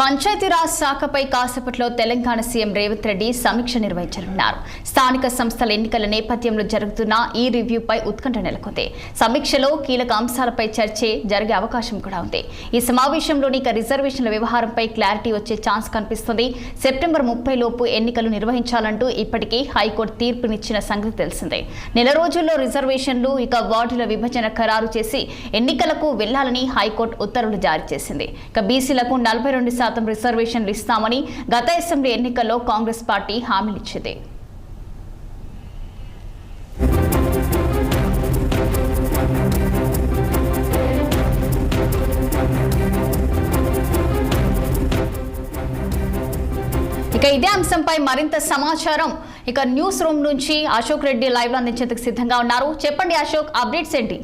పంచాయతీరాజ్ శాఖపై కాసేపట్లో తెలంగాణ సీఎం రేవంత్ రెడ్డి సమీక్ష నిర్వహించనున్నారు. స్థానిక సంస్థల ఎన్నికల నేపథ్యంలో జరుగుతున్న ఈ రివ్యూపై ఉత్కంఠ నెలకొంది. సమీక్షలో కీలక అంశాలపై చర్చే జరిగే అవకాశం కూడా ఉంది. ఈ సమావేశంలోని రిజర్వేషన్ల వ్యవహారంపై క్లారిటీ వచ్చే ఛాన్స్ కనిపిస్తుంది. సెప్టెంబర్ ముప్పై లోపు ఎన్నికలు నిర్వహించాలంటూ ఇప్పటికే హైకోర్టు తీర్పునిచ్చిన సంగతి తెలిసిందే. నెల రోజుల్లో రిజర్వేషన్లు ఇక వార్డుల విభజన ఖరారు చేసి ఎన్నికలకు వెళ్ళాలని హైకోర్టు ఉత్తర్వులు జారీ చేసింది. ఇక బీసీలకు నలభై రెండు శాతం రిజర్వేషన్లు ఇస్తామని గత అసెంబ్లీ ఎన్నికల్లో కాంగ్రెస్ పార్టీ హామీలిచ్చింది. ఇక ఇదే అంశంపై మరింత సమాచారం. ఇక న్యూస్ రూమ్ నుంచి అశోక్ రెడ్డి లైవ్లో అందించేందుకు సిద్ధంగా ఉన్నారు. చెప్పండి అశోక్ అప్డేట్స్ ఏంటి?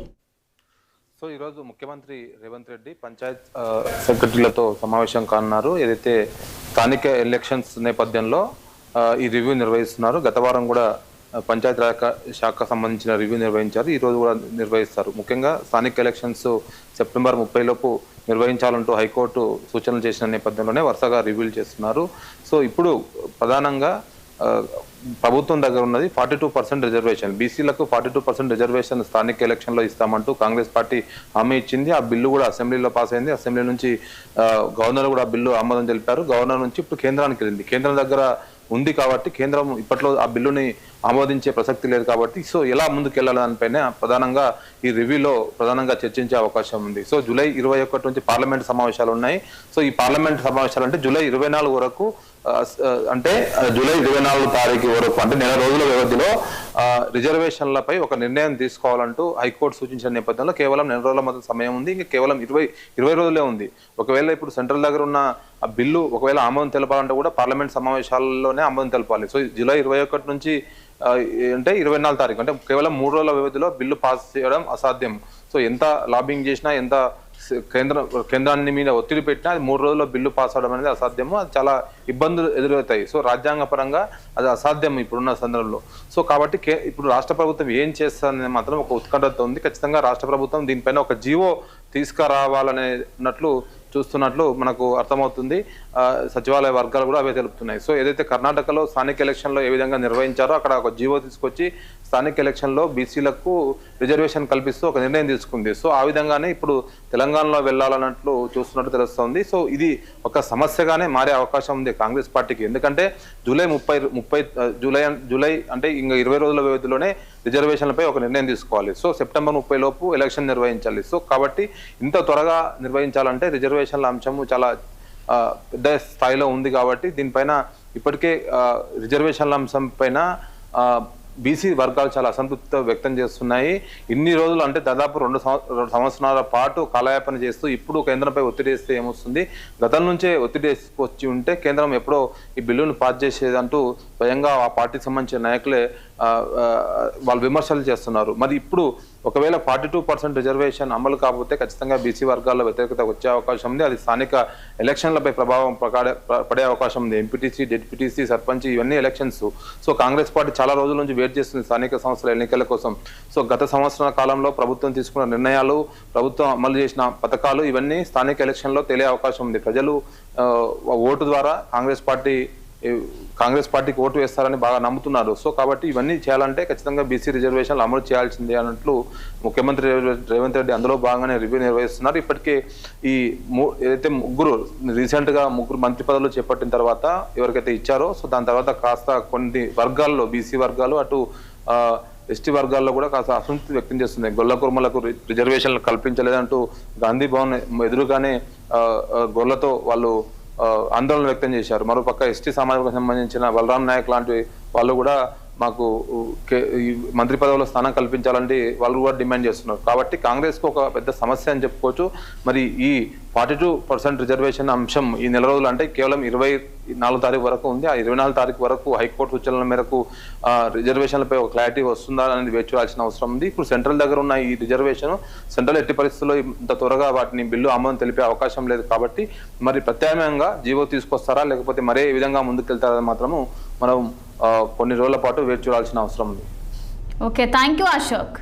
సో ఈరోజు ముఖ్యమంత్రి రేవంత్ రెడ్డి పంచాయత్ సెక్రటరీలతో సమావేశం కానున్నారు. ఏదైతే స్థానిక ఎలక్షన్స్ నేపథ్యంలో ఈ రివ్యూ నిర్వహిస్తున్నారు. గత వారం కూడా పంచాయత్ రాజ్ శాఖ సంబంధించిన రివ్యూ నిర్వహించారు. ఈరోజు కూడా నిర్వహిస్తారు. ముఖ్యంగా స్థానిక ఎలక్షన్స్ సెప్టెంబర్ ముప్పై లోపు నిర్వహించాలంటూ హైకోర్టు సూచనలు చేసిన నేపథ్యంలోనే వరుసగా రివ్యూలు చేస్తున్నారు. సో ఇప్పుడు ప్రధానంగా ప్రభుత్వం దగ్గర ఉన్నది ఫార్టీ టూ పర్సెంట్ రిజర్వేషన్. బీసీలకు ఫార్టీ టూ పర్సెంట్ రిజర్వేషన్ స్థానిక ఎలక్షన్లో ఇస్తామంటూ కాంగ్రెస్ పార్టీ హామీ ఇచ్చింది. ఆ బిల్లు కూడా అసెంబ్లీలో పాస్ అయింది. అసెంబ్లీ నుంచి గవర్నర్ కూడా ఆ బిల్లు ఆమోదం తెలిపారు. గవర్నర్ నుంచి ఇప్పుడు కేంద్రానికి వెళ్ళింది. కేంద్రం దగ్గర ఉంది కాబట్టి కేంద్రం ఇప్పట్లో ఆ బిల్లుని ఆమోదించే ప్రసక్తి లేదు కాబట్టి సో ఎలా ముందుకెళ్ళాలి దానిపైన ప్రధానంగా ఈ రివ్యూలో ప్రధానంగా చర్చించే అవకాశం ఉంది. సో జూలై ఇరవై ఒకటి నుంచి పార్లమెంట్ సమావేశాలు ఉన్నాయి. సో ఈ పార్లమెంట్ సమావేశాలు అంటే జూలై ఇరవై నాలుగు వరకు అంటే జూలై ఇరవై నాలుగు తారీఖు వరకు అంటే నెల రోజుల వ్యవధిలో రిజర్వేషన్లపై ఒక నిర్ణయం తీసుకోవాలంటూ హైకోర్టు సూచించిన నేపథ్యంలో కేవలం నెల రోజుల మొత్తం సమయం ఉంది. ఇంకా కేవలం ఇరవై ఇరవై రోజులే ఉంది. ఒకవేళ ఇప్పుడు సెంట్రల్ దగ్గర ఉన్న ఆ బిల్లు ఒకవేళ ఆమోదం తెలపాలంటే కూడా పార్లమెంట్ సమావేశాల్లోనే ఆమోదం తెలపాలి. సో జూలై ఇరవై ఒకటి నుంచి అంటే ఇరవై నాలుగు తారీఖు అంటే కేవలం మూడు రోజుల వ్యవధిలో బిల్లు పాస్ చేయడం అసాధ్యం. సో ఎంత లాబింగ్ చేసినా ఎంత కేంద్ర కేంద్రాన్ని మీద ఒత్తిడి పెట్టినా అది మూడు రోజుల్లో బిల్లు పాస్ అవడం అనేది అసాధ్యము. అది చాలా ఇబ్బందులు ఎదురవుతాయి. సో రాజ్యాంగ పరంగా అది అసాధ్యం ఇప్పుడున్న సందర్భంలో. సో కాబట్టి కే ఇప్పుడు రాష్ట్ర ప్రభుత్వం ఏం చేస్తుందని మాత్రం ఒక ఉత్కంఠత ఉంది. ఖచ్చితంగా రాష్ట్ర ప్రభుత్వం దీనిపైన ఒక జీవో తీసుకురావాలనేటట్లు చూస్తున్నట్లు మనకు అర్థమవుతుంది. సచివాలయ వర్గాలు కూడా అవే తెలుపుతున్నాయి. సో ఏదైతే కర్ణాటకలో స్థానిక ఎలక్షన్లో ఏ విధంగా నిర్వహించారో అక్కడ ఒక జీవో తీసుకొచ్చి స్థానిక ఎలక్షన్లో బీసీలకు రిజర్వేషన్ కల్పిస్తూ ఒక నిర్ణయం తీసుకుంది. సో ఆ విధంగానే ఇప్పుడు తెలంగాణలో వెళ్ళాలన్నట్లు చూస్తున్నట్టు తెలుస్తోంది. సో ఇది ఒక సమస్యగానే మారే అవకాశం ఉంది కాంగ్రెస్ పార్టీకి. ఎందుకంటే జూలై ముప్పై ముప్పై జూలై జూలై అంటే ఇంకా ఇరవై రోజుల వ్యవధిలోనే రిజర్వేషన్లపై ఒక నిర్ణయం తీసుకోవాలి. సో సెప్టెంబర్ ముప్పై లోపు ఎలక్షన్ నిర్వహించాలి. సో కాబట్టి ఇంత త్వరగా నిర్వహించాలంటే రిజర్వేషన్ల అంశము చాలా పెద్ద స్థాయిలో ఉంది కాబట్టి దీనిపైన ఇప్పటికే రిజర్వేషన్ల అంశం పైన బీసీ వర్గాలు చాలా అసంతృప్తి వ్యక్తం చేస్తున్నాయి. ఇన్ని రోజులు అంటే దాదాపు రెండు రెండు సంవత్సరాల పాటు కాలయాపన చేస్తూ ఇప్పుడు కేంద్రంపై ఒత్తిడి వేస్తే ఏమొస్తుంది? గతం నుంచే ఒత్తిడి వచ్చి ఉంటే కేంద్రం ఎప్పుడో ఈ బిల్లును పాస్ చేసేదంటూ స్వయంగా ఆ పార్టీకి సంబంధించిన నాయకులే వాళ్ళు విమర్శలు చేస్తున్నారు. మరి ఇప్పుడు ఒకవేళ ఫార్టీ టూ పర్సెంట్ రిజర్వేషన్ అమలు కాకపోతే ఖచ్చితంగా బీసీ వర్గాల్లో వ్యతిరేకత వచ్చే అవకాశం ఉంది. అది స్థానిక ఎలక్షన్లపై ప్రభావం పడే అవకాశం ఉంది. ఎంపీటీసీ డెప్యూటీసీ సర్పంచ్ ఇవన్నీ ఎలక్షన్స్. సో కాంగ్రెస్ పార్టీ చాలా రోజుల నుంచి వెయిట్ చేస్తుంది స్థానిక సంస్థల ఎన్నికల కోసం. సో గత సంవత్సరాల కాలంలో ప్రభుత్వం తీసుకున్న నిర్ణయాలు ప్రభుత్వం అమలు చేసిన పథకాలు ఇవన్నీ స్థానిక ఎలక్షన్లో తెలియ అవకాశం ఉంది. ప్రజలు ఓటు ద్వారా కాంగ్రెస్ పార్టీ కాంగ్రెస్ పార్టీకి ఓటు వేస్తారని బాగా నమ్ముతున్నారు. సో కాబట్టి ఇవన్నీ చేయాలంటే ఖచ్చితంగా బీసీ రిజర్వేషన్లు అమలు చేయాల్సిందే అన్నట్లు ముఖ్యమంత్రి రేవంత్ రెడ్డి అందులో భాగంగానే రివ్యూ నిర్వహిస్తున్నారు. ఇప్పటికే ఈ ము- ఏదైతే ముగ్గురు రీసెంట్గా ముగ్గురు మంత్రి పదవులు చేపట్టిన తర్వాత ఎవరికైతే ఇచ్చారో సో దాని తర్వాత కాస్త కొన్ని వర్గాల్లో బీసీ వర్గాలు అటు ఎస్టీ వర్గాల్లో కూడా కాస్త అసంతృప్తి వ్యక్తం చేస్తుంది గొల్ల కుర్మలకు రిజర్వేషన్లు కల్పించలేదంటూ గాంధీ భవన్ ఎదురుగానే గొల్లతో వాళ్ళు ఆందోళన వ్యక్తం చేశారు. మరోపక్క ఎస్టీ సమాజానికి సంబంధించిన బలరాం నాయక్ లాంటి వాళ్ళు కూడా మాకు కే- ఈ మంత్రి పదవిలో స్థానం కల్పించాలంటే వాళ్ళు కూడా డిమాండ్ చేస్తున్నారు. కాబట్టి కాంగ్రెస్కు ఒక పెద్ద సమస్య అని చెప్పుకోవచ్చు. మరి ఈ ఫార్టీ టూ పర్సెంట్ రిజర్వేషన్ అంశం ఈ నెల రోజులు అంటే కేవలం ఇరవై నాలుగు తారీఖు వరకు ఉంది. ఆ ఇరవై నాలుగు తారీఖు వరకు హైకోర్టు సూచనల మేరకు రిజర్వేషన్లపై ఒక క్లారిటీ వస్తుందా అనేది వేచి చూడాల్సిన అవసరం ఉంది. ఇప్పుడు సెంట్రల్ దగ్గర ఉన్న ఈ రిజర్వేషన్ సెంట్రల్ ఎట్టి పరిస్థితుల్లో ఇంత త్వరగా వాటిని బిల్లు ఆమోదం తెలిపే అవకాశం లేదు. కాబట్టి మరి ప్రత్యామ్నాయంగా జీవో తీసుకొస్తారా లేకపోతే మరే విధంగా ముందుకెళ్తారా మాత్రము మనం కొన్ని రోజుల పాటు వేచి చూడాల్సిన అవసరం ఉంది. Okay thank you Ashok